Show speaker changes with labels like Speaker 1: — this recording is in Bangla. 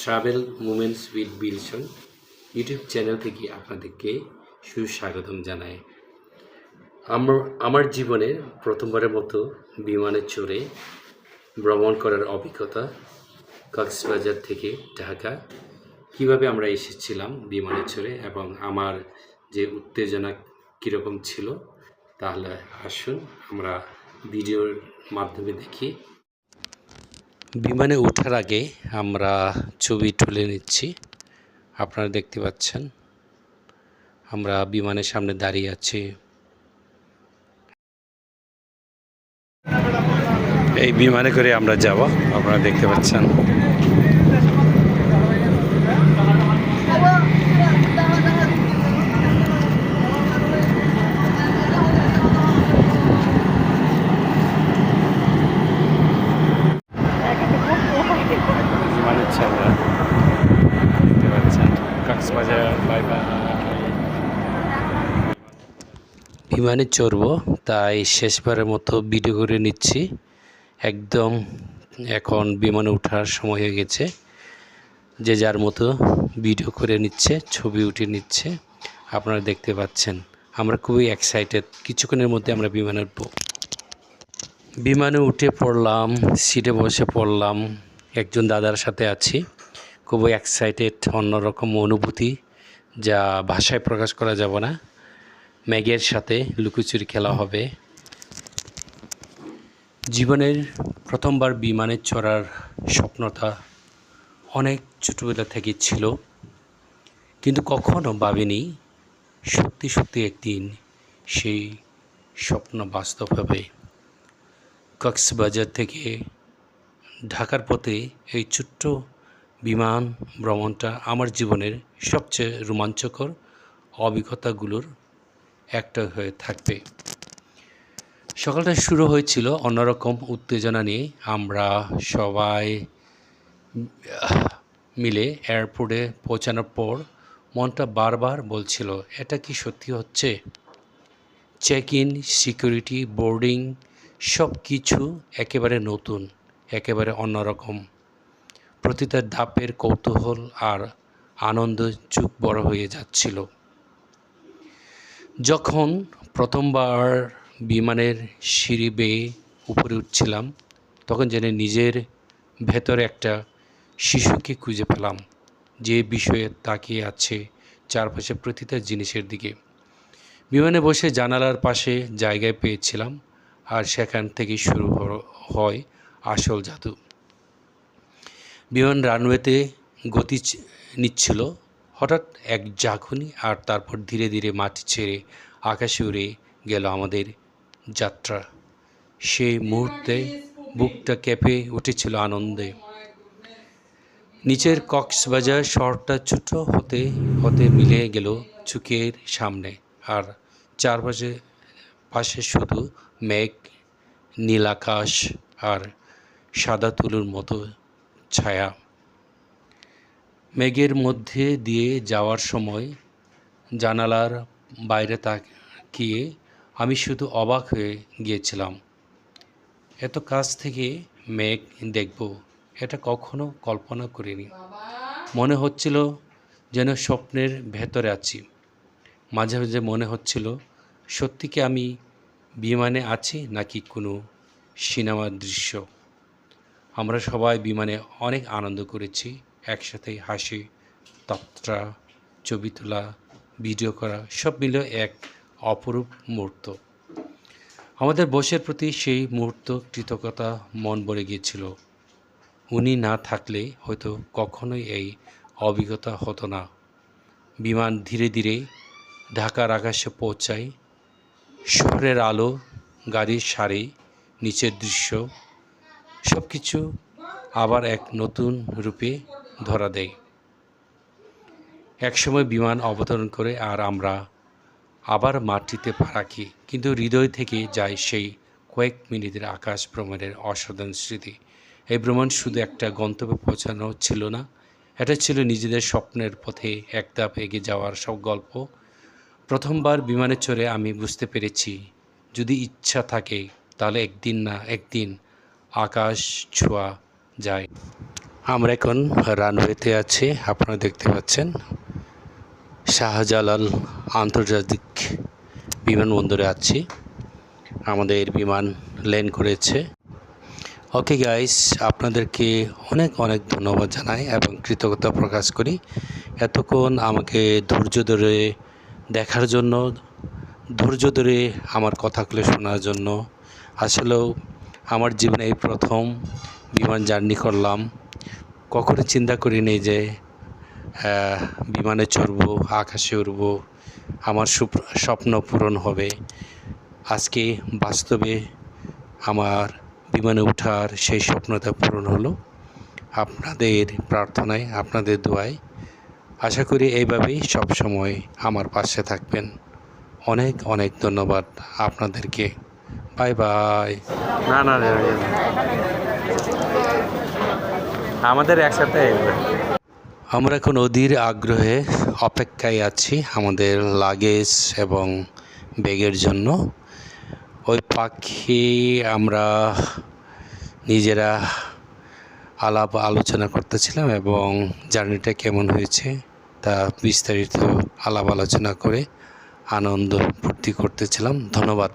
Speaker 1: Travel moments with Bilson YouTube channel থেকে আপনাদেরকে সুস্বাগতম জানাই। আমার আমার জীবনের প্রথমবারের মতো বিমানে চড়ে ভ্রমণ করার অভিজ্ঞতা কক্সবাজার থেকে ঢাকা। কীভাবে আমরা এসেছিলাম বিমানে চড়ে এবং আমার যে উত্তেজনা কীরকম ছিল, তাহলে আসুন আমরা ভিডিওর মাধ্যমে দেখি। বিমানে ওঠার আগে আমরা ছবি তুলে নিচ্ছি। আপনারা দেখতে পাচ্ছেন। আমরা বিমানের সামনে দাঁড়িয়ে আছি। এই বিমানে করে আমরা যাব। আপনারা দেখতে পাচ্ছেন। বাই বাই বিমানে চড়ব, তাই শেষবারের মতো ভিডিও করে নিচ্ছি। একদম এখন বিমানে ওঠার সময় হয়ে গেছে। যে যার মতো ভিডিও করে নিচ্ছে, ছবি উঠে নিচ্ছে, আপনারা দেখতে পাচ্ছেন। আমরা খুবই এক্সাইটেড কিছুক্ষণের মধ্যে আমরা বিমানে উঠব। বিমানে উঠে পড়লাম সিটে বসে পড়লাম। একজন দাদার সাথে আছি। খুবই এক্সাইটেড অন্যরকম অনুভূতি যা ভাষায় প্রকাশ করা যাবে না। ম্যাগের সাথে লুকোচুরি খেলা হবে। জীবনের প্রথমবার বিমানে চড়ার স্বপ্নটা অনেক ছোটোবেলা থেকে ছিল। কিন্তু কখনো ভাবিনি সত্যি সত্যি একদিন সেই স্বপ্ন বাস্তব হবে। কক্সবাজার থেকে ঢাকার পথে এই ছোট্ট বিমান ভ্রমণটা আমার জীবনের সবচেয়ে রোমাঞ্চকর অভিজ্ঞতাগুলোর একটা হয়ে থাকবে। সকালটা শুরু হয়েছিল অন্যরকম উত্তেজনা নিয়ে। আমরা সবাই মিলে এয়ারপোর্টে পৌঁছানোর পর মনটা বারবার বলছিল, এটা কি সত্যি হচ্ছে? চেক ইন, সিকিউরিটি, বোর্ডিং সব কিছু একেবারে নতুন। একেবারে অন্যরকম। প্রতিটা ধাপের কৌতূহল আর আনন্দ চুপ বড় হয়ে যাচ্ছিল। যখন প্রথমবার বিমানের সিঁড়ি বেয়ে উপরে উঠছিলাম, তখন যেন নিজের ভেতরে একটা শিশুকে খুঁজে পেলাম, যে বিষয়ে তাকিয়ে আছে চারপাশে প্রতিটা জিনিসের দিকে। বিমানে বসে জানালার পাশে জায়গায় পেয়েছিলাম আর সেখান থেকে শুরু হয় আসল জাদু। বিমান রানওয়েতে গতি নিচ্ছিল। হঠাৎ এক ঝাঁকুনি আর তারপর ধীরে ধীরে মাটি ছেড়ে আকাশে উড়ে গেল আমাদের যাত্রা। সেই মুহূর্তে বুকটা কেঁপে উঠেছিল আনন্দে। নিচের কক্সবাজার শহরটা ছোট হতে হতে মিলে গেল চুকের সামনে। আর চারপাশে, পাশে শুধু মেঘ, নীল আকাশ আর সাদা তুলোর মতো ছায়া। মেঘের মধ্যে দিয়ে যাওয়ার সময় জানালার বাইরে তাকিয়ে আমি শুধু অবাক হয়ে গিয়েছিলাম। এত কাছ থেকে মেঘ দেখব, এটা কখনো কল্পনা করিনি। মনে হচ্ছিল যেন স্বপ্নের ভেতরে আছি। মাঝে মাঝে মনে হচ্ছিল, সত্যি কি আমি বিমানে আছি নাকি কোনো সিনেমার দৃশ্য? আমরা সবাই বিমানে অনেক আনন্দ করেছি। একসাথে হাসি যাত্রা ছবি তোলা, ভিডিও করা, সব মিলে এক অপরূপ মুহূর্ত। আমাদের বসের প্রতি সেই মুহূর্ত কৃতজ্ঞতা মন ভরে গিয়েছিল। উনি না থাকলে হয়তো কখনোই এই অভিজ্ঞতা হতো না। বিমান ধীরে ধীরে ঢাকার আকাশে পৌঁছায়। শহরের আলো, গাড়ির সারি, নিচের দৃশ্য সব কিছু আবার এক নতুন রূপে ধরা দেয়। একসময় বিমান অবতরণ করে আর আমরা আবার মাটিতে পা রাখি, কিন্তু হৃদয় থেকে যায় সেই কয়েক মিনিটের আকাশ ভ্রমণের অসাধারণ স্মৃতি। এই ভ্রমণ শুধু একটা গন্তব্যে পৌঁছানো ছিল না, এটা ছিল নিজেদের স্বপ্নের পথে এক ধাপ এগিয়ে যাওয়ার সব গল্প। প্রথমবার বিমানে চড়ে আমি বুঝতে পেরেছি, যদি ইচ্ছা থাকে তাহলে একদিন না, একদিন আকাশ ছোঁয়া যায়। আমরা এখন রানওয়েতে আছি, আপনারা দেখতে পাচ্ছেন। শাহজালাল আন্তর্জাতিক বিমানবন্দরে আছি। আমাদের বিমান ল্যান্ড করেছে। ওকে গাইস, আপনাদেরকে অনেক অনেক ধন্যবাদ জানাই এবং কৃতজ্ঞতা প্রকাশ করি। এতক্ষণ আমাকে ধৈর্য ধরে দেখার জন্য, ধৈর্য ধরে আমার কথাগুলো শোনার জন্য। আসলেও আমার জীবনে এই প্রথম বিমান জার্নি করলাম। কখনো চিন্তা করিনি যে বিমানে চড়বো, আকাশে উড়বো, আমার স্বপ্ন পূরণ হবে। আজকে বাস্তবে আমার বিমানে ওঠার সেই স্বপ্নটা পূরণ হলো। আপনাদের প্রার্থনায়, আপনাদের দোয়ায় আশা করি এইভাবেই সব সময় আমার পাশে থাকবেন। অনেক অনেক ধন্যবাদ আপনাদেরকে। বাই বাই
Speaker 2: না না। আমাদের একসাথে
Speaker 1: আমরা এখন অধীর আগ্রহে অপেক্ষায় আছি আমাদের লাগেজ এবং ব্যাগের জন্য। ওই পাখি আমরা নিজেরা আলাপ আলোচনা করতেছিলাম এবং জার্নিটা কেমন হয়েছে তা বিস্তারিত আলাপ আলোচনা করে আনন্দ ফুর্তি করতেছিলাম। ধন্যবাদ।